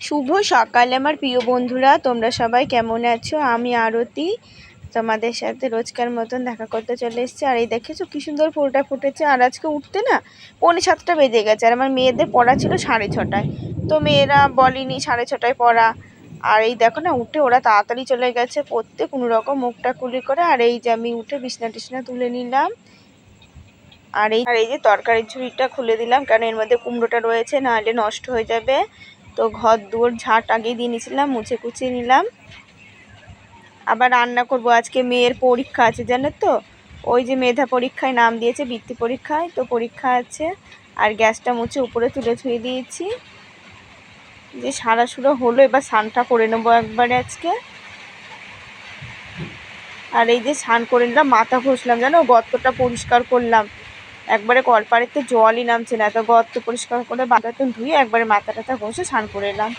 শুভ সকাল, আমার প্রিয় বন্ধুরা। তোমরা সবাই কেমন আছো? আমি আরতি। তোমাদের সাথে রোজকার মতন দেখা করতে চলে এসেছি। আর এই দেখেছ কি সুন্দর ফুলটা ফুটেছে? আর আজকে উঠতে না পৌনে সাতটা বেজে গেছে। আর আমার মেয়েদের পড়া ছিল সাড়ে ছটায়। তো মেয়েরা বলেনি সাড়ে ছটায় পড়া। আর এই দেখো না, উঠে ওরা তাড়াতাড়ি চলে গেছে। পড়তে কোনো রকম মুখটা কুলি করে। আর এই যে আমি উঠে বিছনা টিছনা তুলে নিলাম। আর এই আর এই যে তরকারির ঝুড়িটা খুলে দিলাম। কারণ এর মধ্যে কুমড়োটা রয়েছে, নাহলে নষ্ট হয়ে যাবে। তো ঘর দুয়ার ঝাঁট আগেই দিয়ে নিয়েছিলাম, মুছে কুচিয়ে নিলাম। আবার রান্না করব, আজকে মেয়ের পরীক্ষা আছে, জানো তো? ওই যে মেধা পরীক্ষায় নাম দিয়েছে, বৃত্তি পরীক্ষায়, তো পরীক্ষা আছে। আর গ্যাসটা মুছে উপরে তুলে ধুয়ে দিয়েছি। যে সারা সুরা হলো, এবার স্নানটা করে নেব একবারে আজকে। আর এই যে স্নান করে নিলাম, মাথা ঘষলাম, জানো? গর্তটা পরিষ্কার করলাম। একবারে কলপাড়িতে জলই নামছে না, এত গর্ত পরিষ্কার করে বাতাতে ধুয়ে একবারে মাথা টাথা ঘষে স্নান করে এলাম।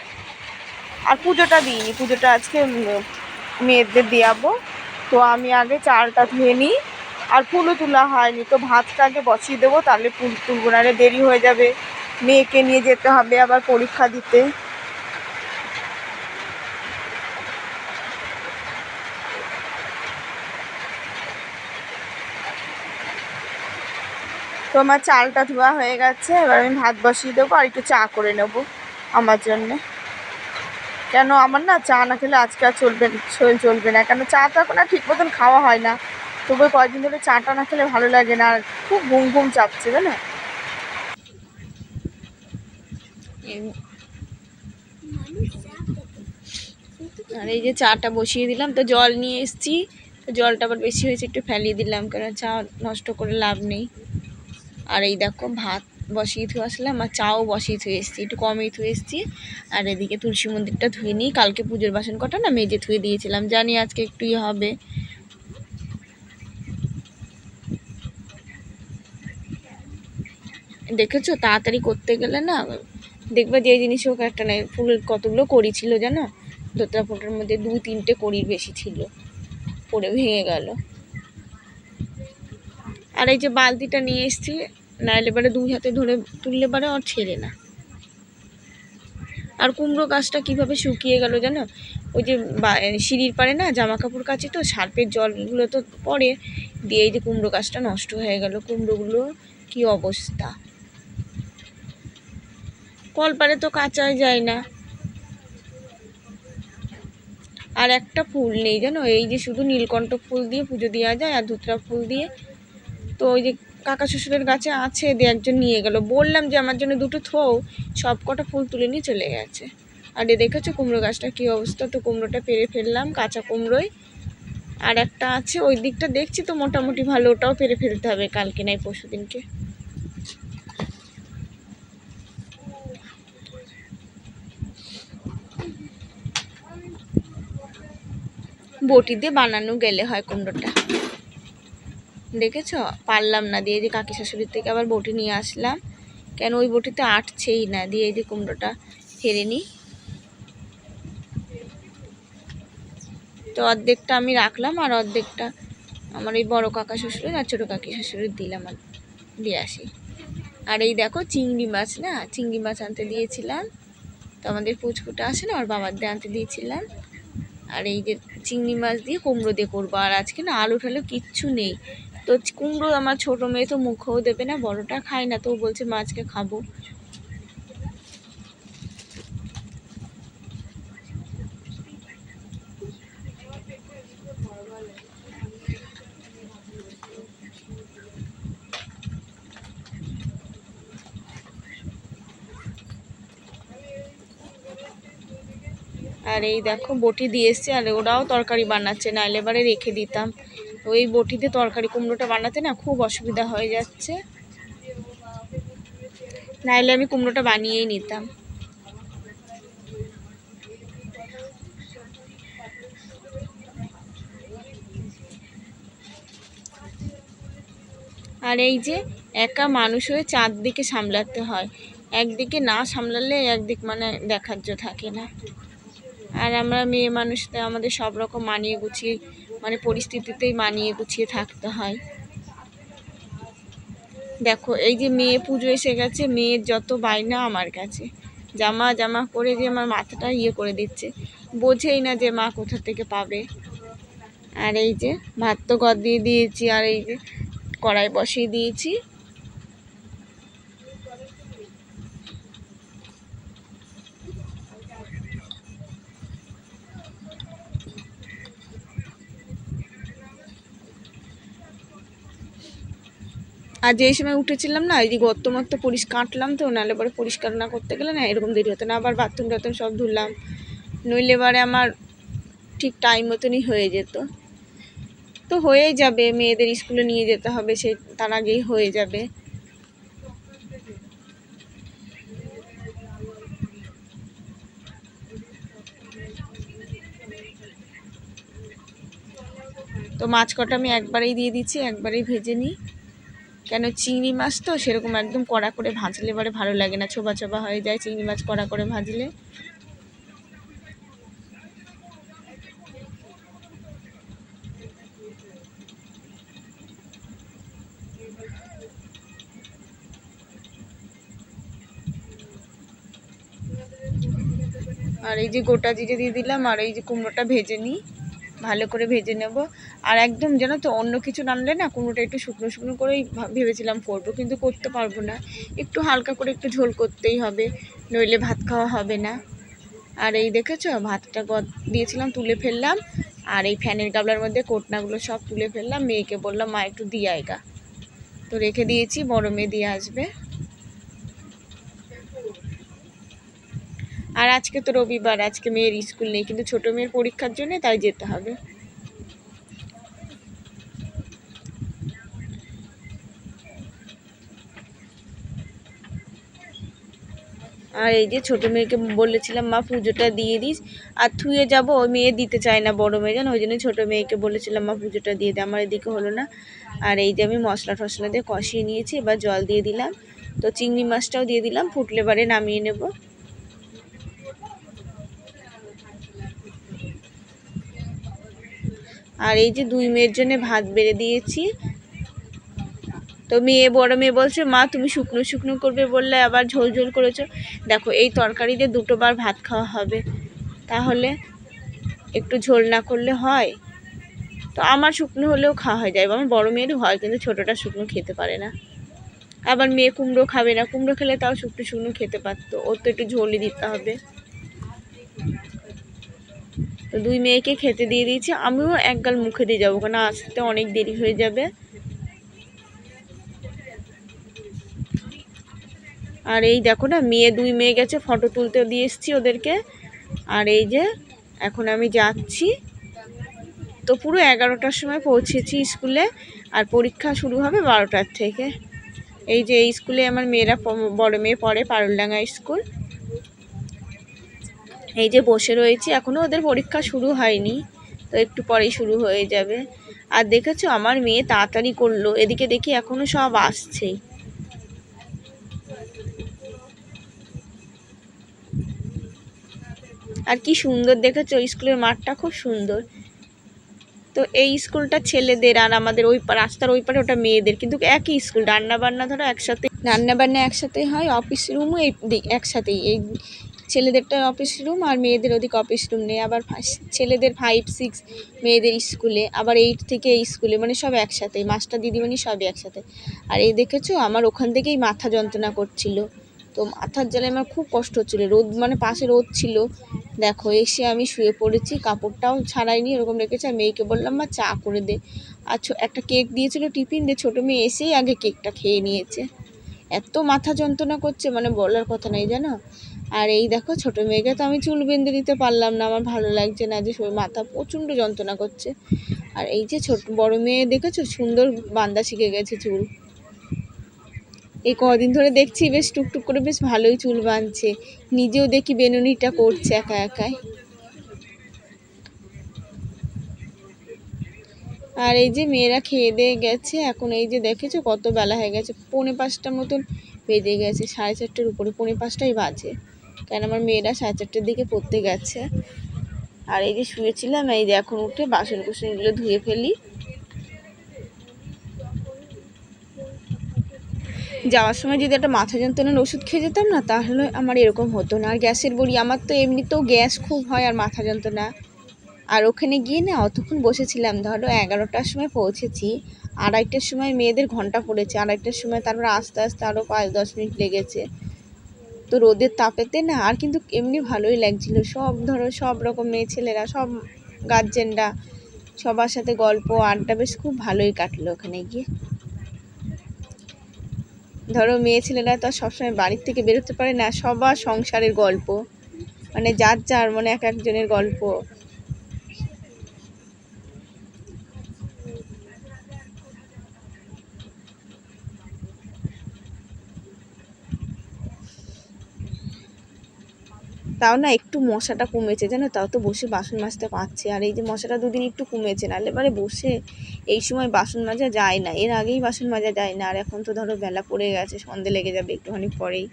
আর পুজোটা দিইনি, পুজোটা আজকে মেয়েদের দেওয়াবো তো আমি আগে চালটা ধুয়ে নিই, আর ফুলও তোলা হয়নি, তো ভাতটা আগে বসিয়ে দেবো, তাহলে ফুল তুলবো, নাহলে দেরি হয়ে যাবে। মেয়েকে নিয়ে যেতে হবে আবার পরীক্ষা দিতে। তো আমার চালটা ধোয়া হয়ে গেছে, এবার আমি ভাত বসিয়ে দেবো আর একটু চা করে নেব আমার জন্যে। কেন আমার না চা না খেলে আজকে আর চলবে শরীর চলবে না। কেন চা তো এখন আর ঠিক মতন খাওয়া হয় না। তবু কয়েকদিন ধরে চাটা না খেলে ভালো লাগে না, আর খুব ঘুম ঘুম চাপছে না আর এই যে চাটা বসিয়ে দিলাম, তো জল নিয়ে এসছি। জলটা আবার বেশি হয়েছে, একটু ফেলিয়ে দিলাম কেন চা নষ্ট করে লাভ নেই। আর এই দেখো ভাত বসিয়ে ধুয়ে আসলাম, আর চাও বসিয়ে ধুয়ে এসেছি, একটু কমই ধুয়ে এসেছি। আর এদিকে তুলসী মন্দিরটা ধুয়ে নিই, কালকে পুজোর বাসন কটা না মেজে ধুয়ে দিয়েছিলাম, জানি আজকে একটু ইয়ে হবে। দেখেছ, তাড়াতাড়ি করতে গেলে না, দেখবে যে জিনিস হোক একটা নাই ফুল কতগুলো করি ছিল জানো? দোতলা ফুলের মধ্যে দু তিনটে কড়ির বেশি ছিল, পড়ে ভেঙে গেল। আর এই যে বালতিটা নিয়ে এসছি নাইলে এবারে দুই হাতে ধরে তুললে পারে আর ছেড়ে না। আর কুমড়ো গাছটা কীভাবে শুকিয়ে গেল জানো? ওই যে সিঁড়ির পারে না জামা কাপড় কাচি তো, সার্পের জলগুলো তো পড়ে। দিয়ে এই যে কুমড়ো গাছটা নষ্ট হয়ে গেল, কুমড়োগুলো কি অবস্থা? কল কলপারে তো কাঁচাই যায় না। আর একটা ফুল নেই জানো? এই যে শুধু নীলকণ্ঠ ফুল দিয়ে পুজো দেওয়া যায়, আর ধুতরা ফুল দিয়ে। তো ওই যে কাকা শ্বশুরের গাছে আছে, দিয়ে একজন নিয়ে গেল। বললাম যে, আমার জন্য দুটো থো সব কটা ফুল তুলে নিয়ে চলে গেছে। আর এ দেখেছ কুমড়ো গাছটা কী অবস্থা? তো কুমড়োটা পেরে ফেললাম, কাঁচা কুমড়োই। আর একটা আছে, ওই দিকটা দেখছি তো মোটামুটি ভালো, ওটাও পেরে ফেলতে হবে কালকে নাই পরশু দিনকে। বটি দিয়ে বানানো গেলে হয় কুমড়োটা। দেখেছ? পারলাম না। দিয়ে যে কাকি শাশুড়ির থেকে আবার বটি নিয়ে আসলাম। কেন ওই বটিতে আটছেই না? দিয়ে যে কুমড়োটা ফেরে নিই। তো অর্ধেকটা আমি রাখলাম আর অর্ধেকটা আমার এই বড় কাকা শ্বশুরের আর ছোটো কাকি শ্বশুরের দিলাম আর দিয়ে আসি। আর এই দেখো চিংড়ি মাছ না? চিংড়ি মাছ আনতে দিয়েছিলাম। তো আমাদের পুচকুটা আসে না? ওর বাবার দিয়ে আনতে দিয়েছিলাম। আর এই যে চিংড়ি মাছ দিয়ে কুমড়ো দিয়ে করব। আর আজকে না আলু ঠালু কিচ্ছু নেই। তো কুমড়ো আমার ছোট মেয়ে তো মুখেও দেবে না, বড়টা খায় না, তো বলছে মাছকে খাব। আর এই দেখো, বটি দিয়ে এসছে, আর ওরাও তরকারি বানাচ্ছে, নাহলে এবারে রেখে দিতাম। ওই বটিতে তরকারি কুমড়োটা বানাতে না খুব অসুবিধা হয়ে যাচ্ছে। নাহলে আমি কুমড়োটা বানিয়েই নিতাম। আর এই যে একা মানুষ হয়ে চারদিকে সামলাতে হয়। একদিকে না সামলালে একদিক মানে দেখার্য থাকে না। আর আমরা মেয়ে মানুষদের আমাদের সব রকম মানিয়ে গুছিয়ে মানে পরিস্থিতিতেই মানিয়ে গুছিয়ে থাকতে হয়। দেখো, এই যে মেয়ে পুজো এসে গেছে, মেয়ের যত বায়না আমার কাছে। জামা জামা করে যে আমার মাথাটা ইয়ে করে দিচ্ছে। বোঝেই না যে মা কোথা থেকে পাবে। আর এই যে ভাত তো গদ দিয়ে দিয়েছি, আর এই যে কড়াই বসিয়ে দিয়েছি। আর যেই সময় উঠেছিলাম না, এই গর্ত মর্ত পরিষ্কার কাটলাম তো, নাহলে পরে পরিষ্কার না করতে গেলে না, এরকম দেরি হতো না। আবার বাথরুম টাথরুম সব ধুলাম। নইলে এবারে আমার ঠিক টাইম মতনই হয়ে যেত। তো হয়েই যাবে, মেয়েদের স্কুলে নিয়ে যেতে হবে, সে তার আগেই হয়ে যাবে। তো মাছ কটা আমি একবারেই দিয়ে দিচ্ছি, একবারেই ভেজে নিই। কেন চিংড়ি মাছ তো সেরকম একদম কড়া করে ভাজলে এবারে ভালো লাগে না, ছোবা ছোবা হয়ে যায় চিংড়ি মাছ কড়া করে ভাজলে। আর এই যে গোটা জিরে দিয়ে দিলাম, আর এই যে কুমড়োটা ভেজে নিই। ভালো করে ভেজে নেব। আর একদম যেন তো অন্য কিছু রানলে না কোনোটা একটু শুকনো শুকনো করেই ভেবেছিলাম করব, কিন্তু করতে পারব না। একটু হালকা করে একটু ঝোল করতেই হবে, নইলে ভাত খাওয়া হবে না। আর এই দেখেছ, ভাতটা দিয়েছিলাম, তুলে ফেললাম। আর এই ফ্যানের গাবলার মধ্যে কোটনাগুলো সব তুলে ফেললাম। মেয়েকে বললাম, মা, একটু দিয়ে আয়গা তো রেখে দিয়েছি, বড় মেয়ে দিয়ে আসবে। আর আজকে তো রবিবার, আজকে মেয়ের স্কুল নেই, কিন্তু ছোট মেয়ের পরীক্ষার জন্য তাই যেতে হবে। আর এই যে ছোটো মেয়েকে বলেছিলাম, মা, পুজোটা দিয়ে দিস। আর থুয়ে যাব ওই মেয়ে দিতে চায় না বড় মেয়ে, জানো? ওই জন্য ছোটো মেয়েকে বলেছিলাম, মা, পুজোটা দিয়ে দে। আমার এদিকে হলো না। আর এই যে আমি মশলা টশলা দিয়ে কষিয়ে নিয়েছি, এবার জল দিয়ে দিলাম। তো চিংড়ি মাছটাও দিয়ে দিলাম, ফুটলে বারে নামিয়ে নেব। আর এই যে দুই মেয়ের জন্য ভাত বেড়ে দিয়েছি। তো মেয়ে, বড় মেয়ে বলছে, মা, তুমি শুকনো শুকনো করবে বললে আবার ঝোল ঝোল করেছ। দেখো, এই তরকারিতে দুটোবার ভাত খাওয়া হবে। তাহলে একটু ঝোল না করলে হয়? তো আমার শুকনো হলেও খাওয়া হয়ে যায়। আমার বড় মেয়েরও হয়, কিন্তু ছোটোটা শুকনো খেতে পারে না। আবার মেয়ে কুমড়ো খাবে না। কুমড়ো খেলে তাও শুকনো শুকনো খেতে পারতো। ওর তো একটু ঝোলই দিতে হবে। তো দুই মেয়েকে খেতে দিয়ে দিয়েছি। আমিও এক গাল মুখে দিয়ে যাব, কেন আসতে অনেক দেরি হয়ে যাবে। আর এই দেখো না, মেয়ে দুই মেয়ে গেছে ফটো তুলতে দিয়ে এসছি ওদেরকে। আর এই যে, এখন আমি যাচ্ছি। তো পুরো এগারোটার সময় পৌঁছেছি স্কুলে, আর পরীক্ষা শুরু হবে বারোটার থেকে। এই যে, এই স্কুলে আমার মেয়েরা বড় মেয়ে পড়ে, পারুলডাঙ্গা স্কুল। এই যে বসে রয়েছি এখনও ওদের পরীক্ষা শুরু হয়নি, তো একটু পরেই শুরু হয়ে যাবে। আর দেখেছ, আমার মেয়ে তাড়াতাড়ি করল, এদিকে দেখি এখনও সব আসছেই আর কি সুন্দর দেখেছ, স্কুলের মাঠটা খুব সুন্দর। তো এই স্কুলটা ছেলেদের আর আমাদের ওই রাস্তার ওই পারে ওটা মেয়েদের, কিন্তু একই স্কুল, রান্নাবান্না ধরো একসাথে। রান্নাবান্না একসাথে হয়, অফিস রুমও এই একসাথেই, এই ছেলেদেরটা অফিস রুম আর মেয়েদের ওদিকে অফিস রুম নেই। আবার ছেলেদের ফাইভ সিক্স মেয়েদের স্কুলে, আবার এইট থেকে স্কুলে মানে সব একসাথে। মাস্টার, দিদিমণি সবই একসাথে। আর এই দেখেছ, আমার ওখান থেকেই মাথা যন্ত্রণা করছিল। তো মাথার জ্বালায় আমার খুব কষ্ট হচ্ছিল। রোদ মানে পাশে রোদ ছিল। দেখো, এসে আমি শুয়ে পড়েছি, কাপড়টাও ছাড়াইনি ওরকম রেখেছি। আর মেয়েকে বললাম, মা, চা করে দে। আর একটা কেক দিয়েছিল টিফিন দিয়ে, ছোটো মেয়ে এসেই আগে কেকটা খেয়ে নিয়েছে। এত মাথা যন্ত্রণা করছে মানে বলার কথা নেই, জানো? আর এই দেখো ছোট মেয়েকে তো আমি চুল বেঁধে দিতে পারলাম না, আমার ভালো লাগছে না, যে মাথা প্রচণ্ড যন্ত্রণা করছে। আর এই যে ছোট, বড় মেয়ে দেখেছ? সুন্দর বান্দা শিখে গেছে চুল। এই কদিন ধরে দেখছি বেশ টুকটুক করে বেশ ভালোই চুল বাঁধছে। নিজেও দেখি বেনুনিটা করছে একা একাই। আর এই যে মেয়েরা খেয়ে দিয়ে গেছে, এখন এই যে দেখেছ কত বেলা হয়ে গেছে? পৌনে পাঁচটার মতন বেজে গেছে, সাড়ে চারটের উপরে পৌনে পাঁচটাই বাজে। কেন আমার মেয়েরা সাড়ে চারটের দিকে পড়তে গেছে। আর এই যে শুয়েছিলাম, এই যে এখন উঠে বাসন কুসনগুলো ধুয়ে ফেলি। যাওয়ার সময় যদি একটা মাথা যন্ত্রণার ওষুধ খেয়ে যেতাম না, তাহলে আমার এরকম হতো না। আর গ্যাসের বড়ি, আমার তো এমনিতেও গ্যাস খুব হয় আর মাথা যন্ত্রণা। আর ওখানে গিয়ে না অতক্ষণ বসেছিলাম, ধরো এগারোটার সময় পৌঁছেছি। আড়াইটার সময় মেয়েদের ঘণ্টা পড়েছে, আড়াইটার সময় তারপর আস্তে আস্তে আরও পাঁচ দশ মিনিট লেগেছে। তো রোদের তাপেতে না আর কিন্তু এমনি ভালোই লাগছিল। সব ধরো, সব রকম মেয়ে ছেলেরা, সব গার্জেনরা সবার সাথে গল্প, আড্ডা বেশ খুব ভালোই কাটলো ওখানে গিয়ে। ধরো মেয়ে ছেলেরা তো আর সবসময় বাড়ির থেকে বেরোতে পারে না, সবার সংসারের গল্প। মানে যার যার মানে এক একজনের গল্প। তাও না একটু মশাটা কমেছে, জানো তাও তো বসে বাসন মাজতে পারছে। আর এই যে মশাটা দুদিন একটু কমেছে, নাহলে এবারে বসে এই সময় বাসন মাজা যায় না। এর আগেই বাসন মাজা যায় না। আর এখন তো ধরো বেলা পড়ে গেছে, সন্ধে লেগে যাবে একটুখানি পরেই।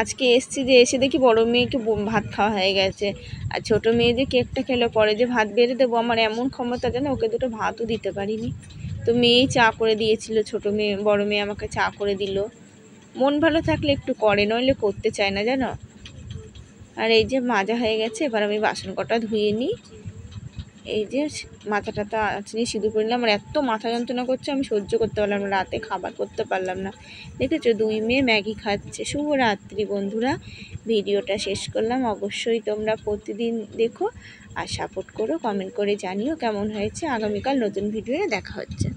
আজকে এসছি যে, এসে দেখি বড় মেয়েকে ভাত খাওয়া হয়ে গেছে। আর ছোটো মেয়ে যে কেকটা খেলো, পরে যে ভাত বেড়ে দেবো, আমার এমন ক্ষমতা যেন ওকে দুটো ভাতও দিতে পারিনি। তো মেয়েই চা করে দিয়েছিল, ছোটো মেয়ে, বড়ো মেয়ে আমাকে চা করে দিল। মন ভালো থাকলে একটু করে, নইলে করতে চায় না, জানো? আর এই যে মাজা হয়ে গেছে, এবার আমি বাসন কটা ধুয়ে নিই। এই যে মাথা টাথা আঁচড়িয়ে সিঁদুর পরে নিলাম। আর এত মাথা যন্ত্রণা করছে, আমি সহ্য করতে পারলাম না, রাতে খাবার করতে পারলাম না। দেখেছ, দুই মেয়ে ম্যাগি খাচ্ছে। শুভরাত্রি বন্ধুরা। ভিডিওটা শেষ করলাম। অবশ্যই তোমরা প্রতিদিন দেখো। আর সাপোর্ট করো কমেন্ট করে জানিও কেমন হয়েছে। আগামীকাল নতুন ভিডিওয়ে দেখা হচ্ছে।